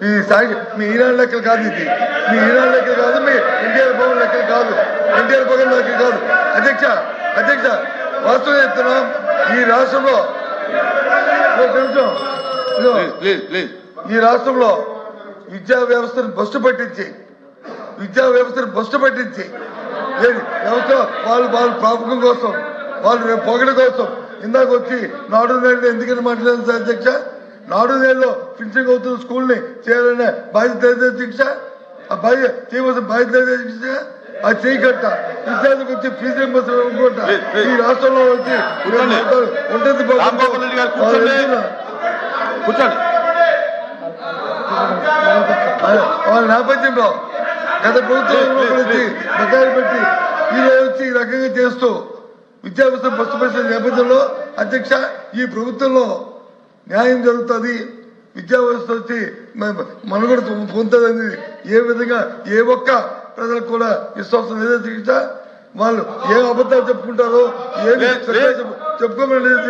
ఈ సాగి మీ ఈనాడు లెక్కలు కాదు ఇది మీ ఈనాడు లెక్కలు కాదు మీ ఎన్టీఆర్ భవన్ లెక్కలు కాదు. ఎన్టీఆర్ భవన్ లెక్కలు కాదు. అధ్యక్ష అధ్యక్ష వాస్తవం చెప్తున్నాం. ఈ రాష్ట్రంలో ఈ రాష్ట్రంలో విద్యా వ్యవస్థను బస్టు పట్టించి విద్యా వ్యవస్థను బస్టు పట్టించి వ్యవస్థ వాళ్ళు వాళ్ళ ప్రాపకం కోసం వాళ్ళు పొగడ కోసం ఇందాక వచ్చి నాడు నేడు ఎందుకని మాట్లాడారు సార్ అధ్యక్ష? నాడు నేడులో ఫినిషింగ్ అవుతున్న స్కూల్ని చేయాలనే బాధ్యత అధ్యక్ష ఆ బాధ్యత చేయవలసిన బాధ్యత అధ్యక్ష అది చేయకట్ట విద్యార్థికి వచ్చి ఫీజు రింబర్స్మెంట్. ఈ రాష్ట్రంలో వచ్చి. ఉంటుంది కూర్చోండి. వాళ్ళ నేపథ్యంలో గత ప్రభుత్వంలో ప్లీజ్, వచ్చి. బకాయిలు పెట్టి ఈ రోజు వచ్చి ఈ రకంగా చేస్తూ విద్యావ్యవస్థ పస్తుపరిచిన నేపథ్యంలో అధ్యక్ష ఈ ప్రభుత్వంలో న్యాయం జరుగుతుంది విద్యా వ్యవస్థ వచ్చి మనుగడ పొందుతుంది ఏ విధంగా ఏ ఒక్క ప్రజలకు కూడా విశ్వాసం లేదో అధ్యక్ష వాళ్ళు ఏ అబద్ధాలు చెప్పుకుంటారో లేదు. చెప్పుకోమని లేదు